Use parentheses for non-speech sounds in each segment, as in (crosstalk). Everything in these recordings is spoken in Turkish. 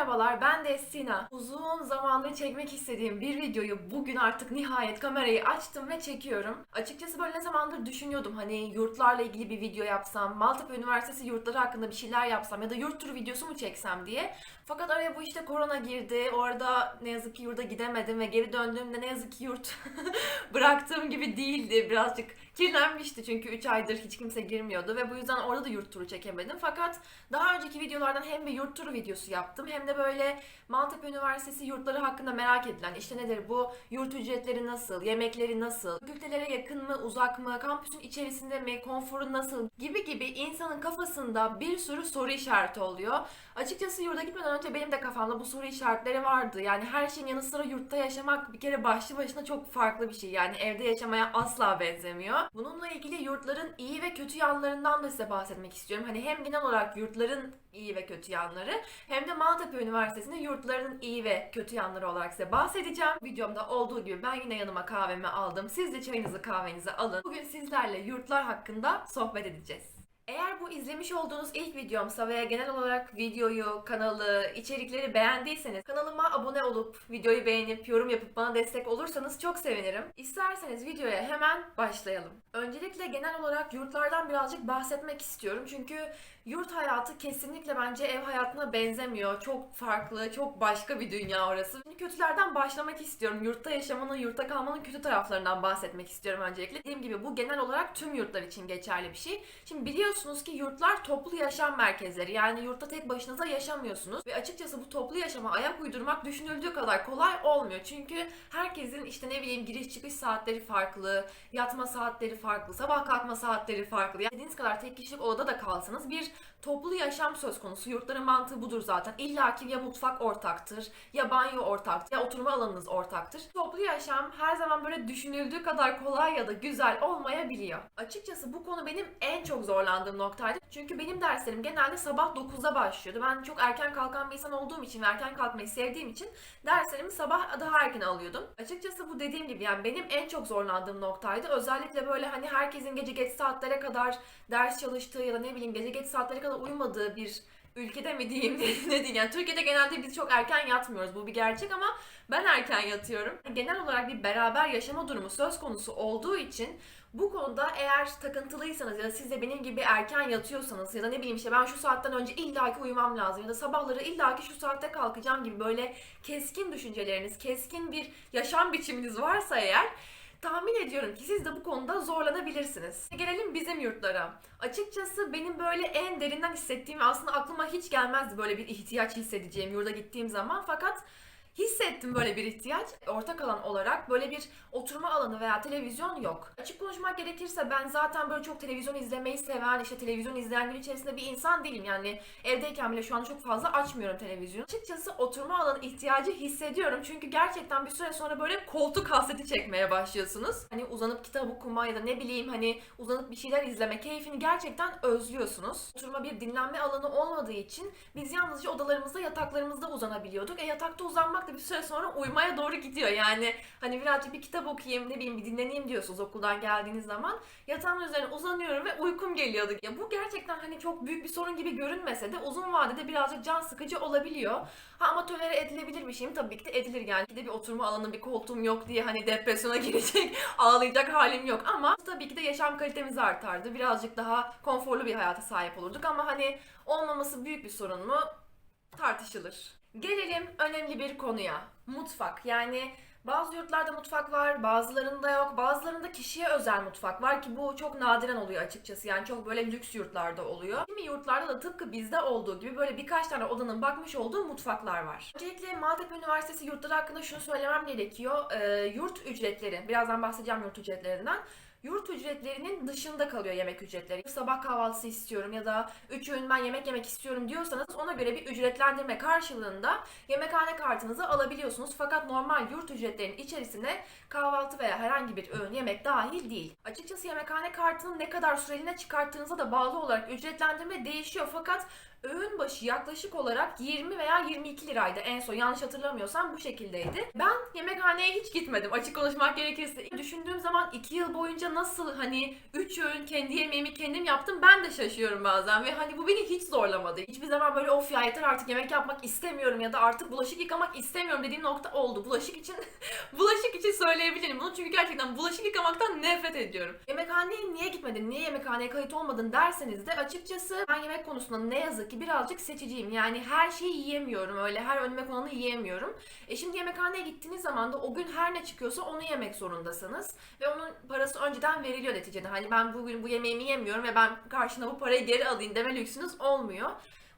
merhabalar ben de Sina. Uzun zamandır çekmek istediğim bir videoyu bugün artık nihayet kamerayı açtım ve çekiyorum. Açıkçası böyle ne zamandır düşünüyordum hani yurtlarla ilgili bir video yapsam, Maltepe Üniversitesi yurtları hakkında bir şeyler yapsam ya da yurt turu videosu mu çeksem diye. Fakat araya bu işte korona girdi. Orada ne yazık ki yurda gidemedim ve geri döndüğümde ne yazık ki yurt (laughs) bıraktığım gibi değildi. Birazcık kirlenmişti çünkü 3 aydır hiç kimse girmiyordu ve bu yüzden orada da yurt turu çekemedim. Fakat daha önceki videolardan hem bir yurt turu videosu yaptım hem de böyle Maltepe Üniversitesi yurtları hakkında merak edilen işte nedir bu yurt ücretleri nasıl, yemekleri nasıl, fakültelere yakın mı, uzak mı, kampüsün içerisinde mi, konforu nasıl gibi gibi insanın kafasında bir sürü soru işareti oluyor. Açıkçası yurda gitmeden önce benim de kafamda bu soru işaretleri vardı. Yani her şeyin yanı sıra yurtta yaşamak bir kere başlı başına çok farklı bir şey. Yani evde yaşamaya asla benzemiyor. Bununla ilgili yurtların iyi ve kötü yanlarından da size bahsetmek istiyorum. Hani hem genel olarak yurtların iyi ve kötü yanları hem de Maltepe Üniversitesi'nin yurtlarının iyi ve kötü yanları olarak size bahsedeceğim. Videomda olduğu gibi ben yine yanıma kahvemi aldım. Siz de çayınızı kahvenizi alın. Bugün sizlerle yurtlar hakkında sohbet edeceğiz. Eğer bu izlemiş olduğunuz ilk videomsa veya genel olarak videoyu, kanalı, içerikleri beğendiyseniz kanalıma abone olup videoyu beğenip yorum yapıp bana destek olursanız çok sevinirim. İsterseniz videoya hemen başlayalım. Öncelikle genel olarak yurtlardan birazcık bahsetmek istiyorum. Çünkü yurt hayatı kesinlikle bence ev hayatına benzemiyor. Çok farklı, çok başka bir dünya orası. Şimdi kötülerden başlamak istiyorum. Yurtta yaşamanın, yurtta kalmanın kötü taraflarından bahsetmek istiyorum öncelikle. Dediğim gibi bu genel olarak tüm yurtlar için geçerli bir şey. Şimdi biliyorsunuz ki yurtlar toplu yaşam merkezleri. Yani yurtta tek başınıza yaşamıyorsunuz. Ve açıkçası bu toplu yaşama ayak uydurmak düşünüldüğü kadar kolay olmuyor. Çünkü herkesin işte ne bileyim giriş çıkış saatleri farklı, yatma saatleri farklı, sabah kalkma saatleri farklı. Yani dediğiniz kadar tek kişilik odada da kalsanız bir toplu yaşam söz konusu. Yurtların mantığı budur zaten. İlla ki ya mutfak ortaktır, ya banyo ortaktır, ya oturma alanınız ortaktır. Toplu yaşam her zaman böyle düşünüldüğü kadar kolay ya da güzel olmayabiliyor. Açıkçası bu konu benim en çok zorlandığım noktaydı. Çünkü benim derslerim genelde sabah 9'da başlıyordu. Ben çok erken kalkan bir insan olduğum için ve erken kalkmayı sevdiğim için derslerimi sabah daha erken alıyordum. Açıkçası bu dediğim gibi yani benim en çok zorlandığım noktaydı. Özellikle böyle hani herkesin gece geç saatlere kadar ders çalıştığı ya da ne bileyim gece geç saatlere kadar uyumadığı bir ülkede mi diyeyim (laughs) ne diyeyim yani Türkiye'de genelde biz çok erken yatmıyoruz bu bir gerçek ama ben erken yatıyorum. Genel olarak bir beraber yaşama durumu söz konusu olduğu için bu konuda eğer takıntılıysanız ya da siz de benim gibi erken yatıyorsanız ya da ne bileyim işte ben şu saatten önce illaki uyumam lazım ya da sabahları illaki şu saatte kalkacağım gibi böyle keskin düşünceleriniz, keskin bir yaşam biçiminiz varsa eğer tahmin ediyorum ki siz de bu konuda zorlanabilirsiniz. Gelelim bizim yurtlara. Açıkçası benim böyle en derinden hissettiğim aslında aklıma hiç gelmezdi böyle bir ihtiyaç hissedeceğim yurda gittiğim zaman fakat hissettim böyle bir ihtiyaç. Ortak alan olarak böyle bir oturma alanı veya televizyon yok. Açık konuşmak gerekirse ben zaten böyle çok televizyon izlemeyi seven, işte televizyon izleyen gün içerisinde bir insan değilim. Yani evdeyken bile şu an çok fazla açmıyorum televizyon. Açıkçası oturma alanı ihtiyacı hissediyorum. Çünkü gerçekten bir süre sonra böyle koltuk hasreti çekmeye başlıyorsunuz. Hani uzanıp kitap okuma ya da ne bileyim hani uzanıp bir şeyler izleme keyfini gerçekten özlüyorsunuz. Oturma bir dinlenme alanı olmadığı için biz yalnızca odalarımızda yataklarımızda uzanabiliyorduk. E yatakta uzanmak da bir süre sonra uyumaya doğru gidiyor. Yani hani birazcık bir kitap okuyayım ne bileyim bir dinleneyim diyorsunuz okuldan geldiğiniz zaman. Yatağımın üzerine uzanıyorum ve uykum geliyordu. Ya bu gerçekten hani çok büyük bir sorun gibi görünmese de uzun vadede birazcık can sıkıcı olabiliyor. Ha ama edilebilir bir şey mi? Tabii ki de edilir yani. Bir de bir oturma alanı, bir koltuğum yok diye hani depresyona (laughs) girecek, ağlayacak halim yok. Ama tabii ki de yaşam kalitemizi artardı. Birazcık daha konforlu bir hayata sahip olurduk ama hani olmaması büyük bir sorun mu? Tartışılır. Gelelim önemli bir konuya. Mutfak. Yani bazı yurtlarda mutfak var, bazılarında yok. Bazılarında kişiye özel mutfak var ki bu çok nadiren oluyor açıkçası. Yani çok böyle lüks yurtlarda oluyor. Kimi yurtlarda da tıpkı bizde olduğu gibi böyle birkaç tane odanın bakmış olduğu mutfaklar var. Öncelikle Maltepe Üniversitesi yurtları hakkında şunu söylemem gerekiyor. Ee, yurt ücretleri, birazdan bahsedeceğim yurt ücretlerinden. Yurt ücretlerinin dışında kalıyor yemek ücretleri. Sabah kahvaltısı istiyorum ya da 3 öğün ben yemek yemek istiyorum diyorsanız ona göre bir ücretlendirme karşılığında yemekhane kartınızı alabiliyorsunuz. Fakat normal yurt ücretlerinin içerisine kahvaltı veya herhangi bir öğün yemek dahil değil. Açıkçası yemekhane kartının ne kadar süreliğine çıkarttığınıza da bağlı olarak ücretlendirme değişiyor. Fakat öğün başı yaklaşık olarak 20 veya 22 liraydı en son yanlış hatırlamıyorsam bu şekildeydi. Ben yemekhaneye hiç gitmedim açık konuşmak gerekirse. Düşündüğüm zaman 2 yıl boyunca nasıl hani 3 öğün kendi yemeğimi kendim yaptım ben de şaşıyorum bazen ve hani bu beni hiç zorlamadı. Hiçbir zaman böyle of ya yeter artık yemek yapmak istemiyorum ya da artık bulaşık yıkamak istemiyorum dediğim nokta oldu. Bulaşık için (laughs) bulaşık için söyleyebilirim bunu çünkü gerçekten bulaşık yıkamaktan nefret ediyorum. Yemekhaneye niye gitmedin, niye yemekhaneye kayıt olmadın derseniz de açıkçası ben yemek konusunda ne yazık ki birazcık seçiciyim. Yani her şeyi yiyemiyorum öyle her önüme konanı yiyemiyorum. E şimdi yemekhaneye gittiğiniz zaman da o gün her ne çıkıyorsa onu yemek zorundasınız. Ve onun parası önceden veriliyor neticede. Hani ben bugün bu yemeğimi yemiyorum ve ben karşına bu parayı geri alayım deme lüksünüz olmuyor.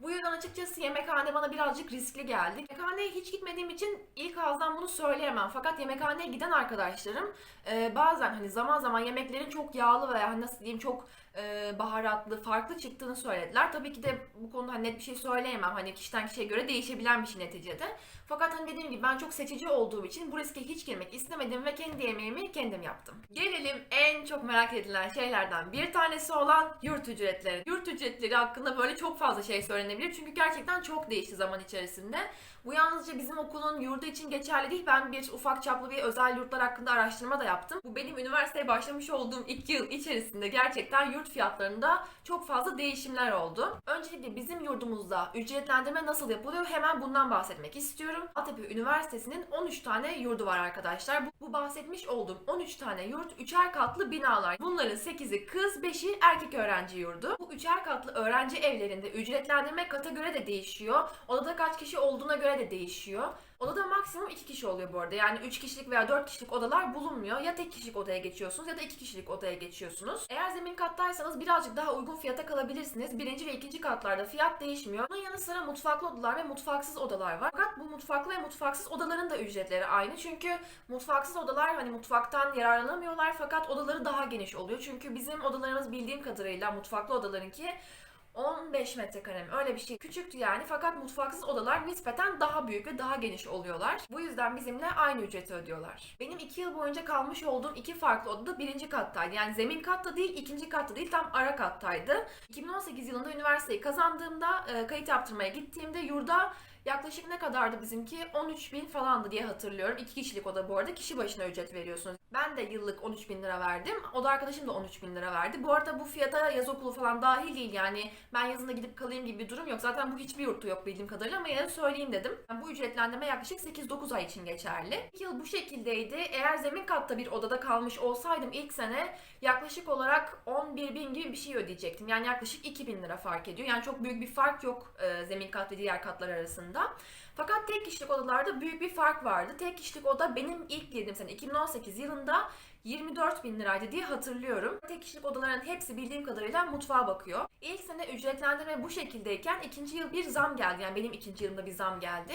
Bu yüzden açıkçası yemekhane bana birazcık riskli geldi. Yemekhaneye hiç gitmediğim için ilk ağızdan bunu söyleyemem. Fakat yemekhaneye giden arkadaşlarım e, bazen hani zaman zaman yemeklerin çok yağlı veya hani nasıl diyeyim çok e, baharatlı, farklı çıktığını söylediler. Tabii ki de bu konuda hani net bir şey söyleyemem. Hani kişiden kişiye göre değişebilen bir şey neticede. Fakat hani dediğim gibi ben çok seçici olduğum için bu riske hiç girmek istemedim ve kendi yemeğimi kendim yaptım. Gelelim en çok merak edilen şeylerden bir tanesi olan yurt ücretleri. Yurt ücretleri hakkında böyle çok fazla şey söylenebilir. Çünkü gerçekten çok değişti zaman içerisinde. Bu yalnızca bizim okulun yurdu için geçerli değil. Ben bir ufak çaplı bir özel yurtlar hakkında araştırma da yaptım. Bu benim üniversiteye başlamış olduğum iki yıl içerisinde gerçekten yurt fiyatlarında çok fazla değişimler oldu. Öncelikle bizim yurdumuzda ücretlendirme nasıl yapılıyor hemen bundan bahsetmek istiyorum. Altepe Üniversitesi'nin 13 tane yurdu var arkadaşlar. Bu, bu bahsetmiş olduğum 13 tane yurt üçer katlı binalar. Bunların 8'i kız, 5'i erkek öğrenci yurdu. Bu üçer katlı öğrenci evlerinde ücretlendirme kata de değişiyor. Odada kaç kişi olduğuna göre de değişiyor. Odada maksimum 2 kişi oluyor bu arada. Yani 3 kişilik veya 4 kişilik odalar bulunmuyor. Ya tek kişilik odaya geçiyorsunuz ya da 2 kişilik odaya geçiyorsunuz. Eğer zemin kattaysanız birazcık daha uygun fiyata kalabilirsiniz. Birinci ve ikinci katlarda fiyat değişmiyor. Bunun yanı sıra mutfaklı odalar ve mutfaksız odalar var. Fakat bu mutfaklı ve mutfaksız odaların da ücretleri aynı. Çünkü mutfaksız odalar hani mutfaktan yararlanamıyorlar fakat odaları daha geniş oluyor. Çünkü bizim odalarımız bildiğim kadarıyla mutfaklı odalarınki 15 metrekare mi? Öyle bir şey. Küçüktü yani fakat mutfaksız odalar nispeten daha büyük ve daha geniş oluyorlar. Bu yüzden bizimle aynı ücreti ödüyorlar. Benim 2 yıl boyunca kalmış olduğum iki farklı odada birinci kattaydı. Yani zemin katta değil, ikinci katta değil, tam ara kattaydı. 2018 yılında üniversiteyi kazandığımda, e, kayıt yaptırmaya gittiğimde yurda Yaklaşık ne kadardı bizimki? 13 bin falandı diye hatırlıyorum. İki kişilik oda bu arada. Kişi başına ücret veriyorsunuz. Ben de yıllık 13 bin lira verdim. Oda arkadaşım da 13 bin lira verdi. Bu arada bu fiyata yaz okulu falan dahil değil. Yani ben yazında gidip kalayım gibi bir durum yok. Zaten bu hiçbir yurtta yok bildiğim kadarıyla ama yine söyleyeyim dedim. Yani bu ücretlendirme yaklaşık 8-9 ay için geçerli. İki yıl bu şekildeydi. Eğer zemin katta bir odada kalmış olsaydım ilk sene yaklaşık olarak 11 bin gibi bir şey ödeyecektim. Yani yaklaşık 2 bin lira fark ediyor. Yani çok büyük bir fark yok e, zemin kat ve diğer katlar arasında. Fakat tek kişilik odalarda büyük bir fark vardı. Tek kişilik oda benim ilk girdiğim sene 2018 yılında 24 bin liraydı diye hatırlıyorum. Tek kişilik odaların hepsi bildiğim kadarıyla mutfağa bakıyor. İlk sene ücretlendirme bu şekildeyken ikinci yıl bir zam geldi. Yani benim ikinci yılımda bir zam geldi.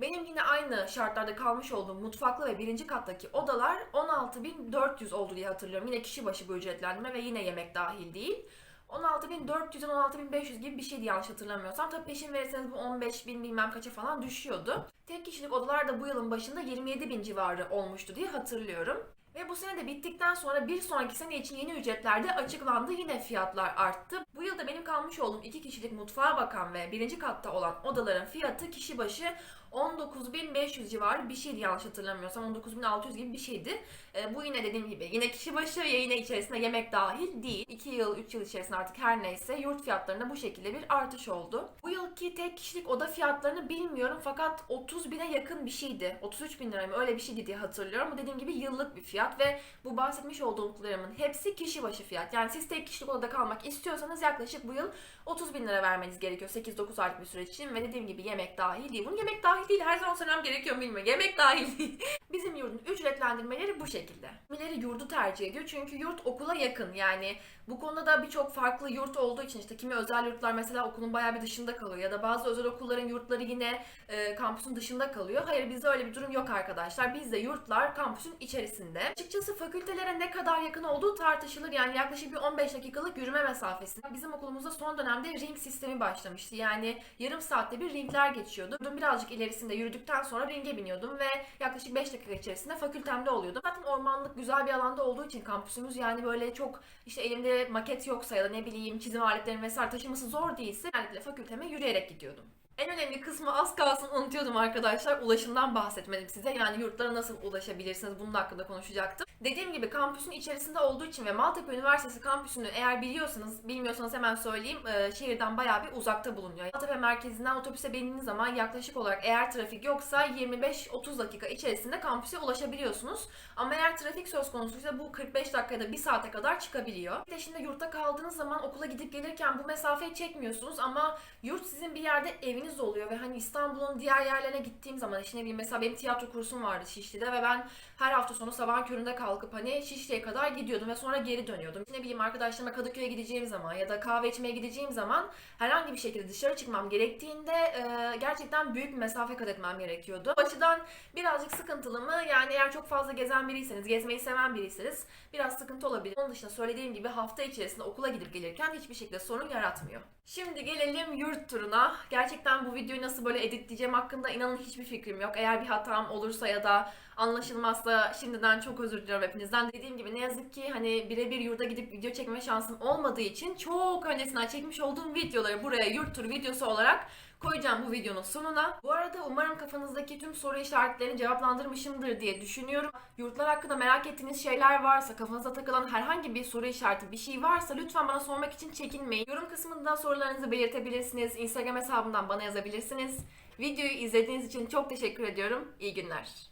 Benim yine aynı şartlarda kalmış olduğum mutfaklı ve birinci kattaki odalar 16.400 oldu diye hatırlıyorum. Yine kişi başı bu ücretlendirme ve yine yemek dahil değil. 16.400'den 16.500 gibi bir şeydi yanlış hatırlamıyorsam. Tabii peşin verirseniz bu 15.000 bilmem kaça falan düşüyordu. Tek kişilik odalar da bu yılın başında 27.000 civarı olmuştu diye hatırlıyorum. Ve bu sene de bittikten sonra bir sonraki sene için yeni ücretlerde açıklandı. Yine fiyatlar arttı. Bu yılda benim kalmış olduğum iki kişilik mutfağa bakan ve birinci katta olan odaların fiyatı kişi başı 19.500 civarı bir şeydi yanlış hatırlamıyorsam 19.600 gibi bir şeydi. E, bu yine dediğim gibi yine kişi başı yine içerisinde yemek dahil değil. 2 yıl 3 yıl içerisinde artık her neyse yurt fiyatlarında bu şekilde bir artış oldu. Bu yılki tek kişilik oda fiyatlarını bilmiyorum fakat 30 bine yakın bir şeydi. 33 bin lira mı öyle bir şeydi diye hatırlıyorum. Bu dediğim gibi yıllık bir fiyat ve bu bahsetmiş olduğumlarımın hepsi kişi başı fiyat. Yani siz tek kişilik odada kalmak istiyorsanız yaklaşık bu yıl 30 bin lira vermeniz gerekiyor 8-9 aylık bir süreç için ve dediğim gibi yemek dahil değil. Bunun yemek dahil değil her zaman söylemem gerekiyor mu bilmiyorum. Yemek dahil değil. (laughs) Bizim yurdun ücretlendirmeleri bu şekilde. Kimileri yurdu tercih ediyor çünkü yurt okula yakın. Yani bu konuda da birçok farklı yurt olduğu için işte kimi özel yurtlar mesela okulun bayağı bir dışında kalıyor ya da bazı özel okulların yurtları yine e, kampüsün dışında kalıyor. Hayır bizde öyle bir durum yok arkadaşlar. Bizde yurtlar kampüsün içerisinde. Açıkçası fakültelere ne kadar yakın olduğu tartışılır. Yani yaklaşık bir 15 dakikalık yürüme mesafesinde. Bizim okulumuzda son dönemde ring sistemi başlamıştı. Yani yarım saatte bir ringler geçiyordu. Bunun birazcık ilerisinde yürüdükten sonra ringe biniyordum ve yaklaşık 5 dakika içerisinde fakültemde oluyordum. Zaten ormanlık güzel bir alanda olduğu için kampüsümüz yani böyle çok işte elimde maket yoksa ya da ne bileyim çizim aletlerinin vesaire taşıması zor değilse genellikle fakülteme yürüyerek gidiyordum. En önemli kısmı az kalsın unutuyordum arkadaşlar. Ulaşımdan bahsetmedim size. Yani yurtlara nasıl ulaşabilirsiniz bunun hakkında konuşacaktım. Dediğim gibi kampüsün içerisinde olduğu için ve Maltepe Üniversitesi kampüsünü eğer biliyorsanız, bilmiyorsanız hemen söyleyeyim. e, şehirden bayağı bir uzakta bulunuyor. Maltepe merkezinden otobüse bindiğiniz zaman yaklaşık olarak eğer trafik yoksa 25-30 dakika içerisinde kampüse ulaşabiliyorsunuz. Ama eğer trafik söz konusuysa bu 45 dakikada 1 saate kadar çıkabiliyor. Bir de şimdi yurtta kaldığınız zaman okula gidip gelirken bu mesafeyi çekmiyorsunuz ama yurt sizin bir yerde eviniz oluyor ve hani İstanbul'un diğer yerlerine gittiğim zaman işte ne bileyim mesela benim tiyatro kursum vardı Şişli'de ve ben her hafta sonu sabah köründe kalkıp hani Şişli'ye kadar gidiyordum ve sonra geri dönüyordum. Ne bileyim arkadaşlarıma Kadıköy'e gideceğim zaman ya da kahve içmeye gideceğim zaman herhangi bir şekilde dışarı çıkmam gerektiğinde e, gerçekten büyük bir mesafe kat etmem gerekiyordu. Bu açıdan birazcık sıkıntılı mı? Yani eğer çok fazla gezen biriyseniz, gezmeyi seven biriyseniz biraz sıkıntı olabilir. Onun dışında söylediğim gibi hafta içerisinde okula gidip gelirken hiçbir şekilde sorun yaratmıyor. Şimdi gelelim yurt turuna. Gerçekten bu videoyu nasıl böyle editleyeceğim hakkında inanın hiçbir fikrim yok. Eğer bir hatam olursa ya da anlaşılmazsa şimdiden çok özür diliyorum hepinizden. Dediğim gibi ne yazık ki hani birebir yurda gidip video çekme şansım olmadığı için çok öncesinden çekmiş olduğum videoları buraya yurt turu videosu olarak koyacağım bu videonun sonuna. Bu arada umarım kafanızdaki tüm soru işaretlerini cevaplandırmışımdır diye düşünüyorum. Yurtlar hakkında merak ettiğiniz şeyler varsa, kafanıza takılan herhangi bir soru işareti bir şey varsa lütfen bana sormak için çekinmeyin. Yorum kısmında sorularınızı belirtebilirsiniz. Instagram hesabımdan bana yazabilirsiniz. Videoyu izlediğiniz için çok teşekkür ediyorum. İyi günler.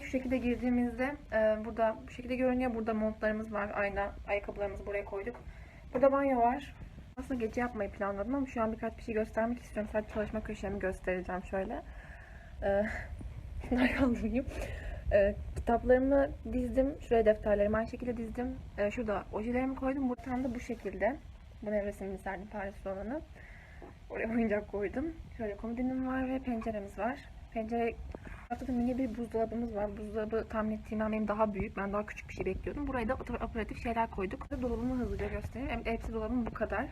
Şu şekilde girdiğimizde e, burada bu şekilde görünüyor. Burada montlarımız var. Ayna, ayakkabılarımızı buraya koyduk. Burada banyo var. Aslında gece yapmayı planladım ama şu an birkaç bir şey göstermek istiyorum. Sadece çalışma köşemi göstereceğim şöyle. E, (laughs) kaldırayım. E, kitaplarımı dizdim. Şuraya defterlerimi aynı şekilde dizdim. E, şurada ojelerimi koydum. Bu tam da bu şekilde. Bu nevresimini serdim Paris'te olanı. Oraya oyuncak koydum. Şöyle komodinim var ve penceremiz var. Pencere Haftada mini bir buzdolabımız var. Buzdolabı tahmin ettiğimden benim daha büyük. Ben daha küçük bir şey bekliyordum. Buraya da operatif şeyler koyduk. Dolabımı hızlıca göstereyim. Em- Hepsi dolabım bu kadar.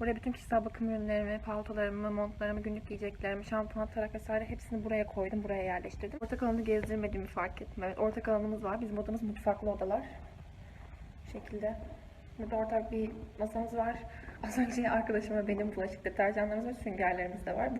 Buraya bütün kişisel bakım ürünlerimi, paltolarımı, montlarımı, günlük giyeceklerimi, şampuan, tarak vesaire hepsini buraya koydum. Buraya yerleştirdim. Ortak alanı gezdirmediğimi fark ettim. Evet, ortak alanımız var. Bizim odamız mutfaklı odalar. Bu şekilde. Burada ortak bir masamız var. Az önce arkadaşıma benim bulaşık deterjanlarımız ve süngerlerimiz de var.